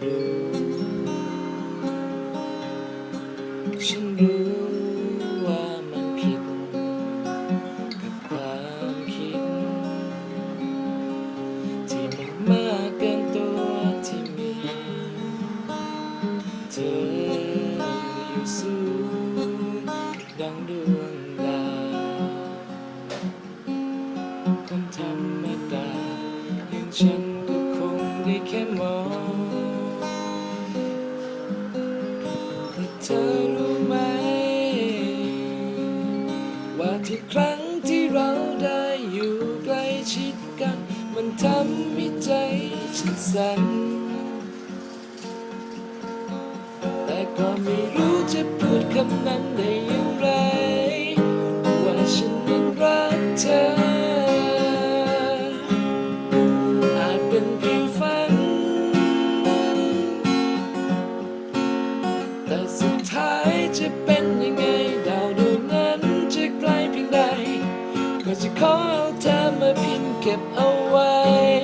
ฉันรู้ว่ามันผิดกับความคิด ที่มันมากเกินตัวที่มีเธออยู่สูงดังดวงดาวคนธรรมดาอย่างฉันก็คงได้แค่มอง ธอรู้ไหม ว่าทุกครั้งที่เราได้อยู่ใกล้ชิดกัน มันทำให้ใจฉันสั่นแต่ก็ไม่รู้จะพูดคำนั้นได้อย่างไร ว่าฉันนั้นรักเธอ อาจเป็นเพียงฝัน แต่สุดายจะเป็นยังไง ดาวดวงนั้นจะไกลเพียงใด ก็จะขอเอาเธอมาพิมพ์เก็บเอาไว้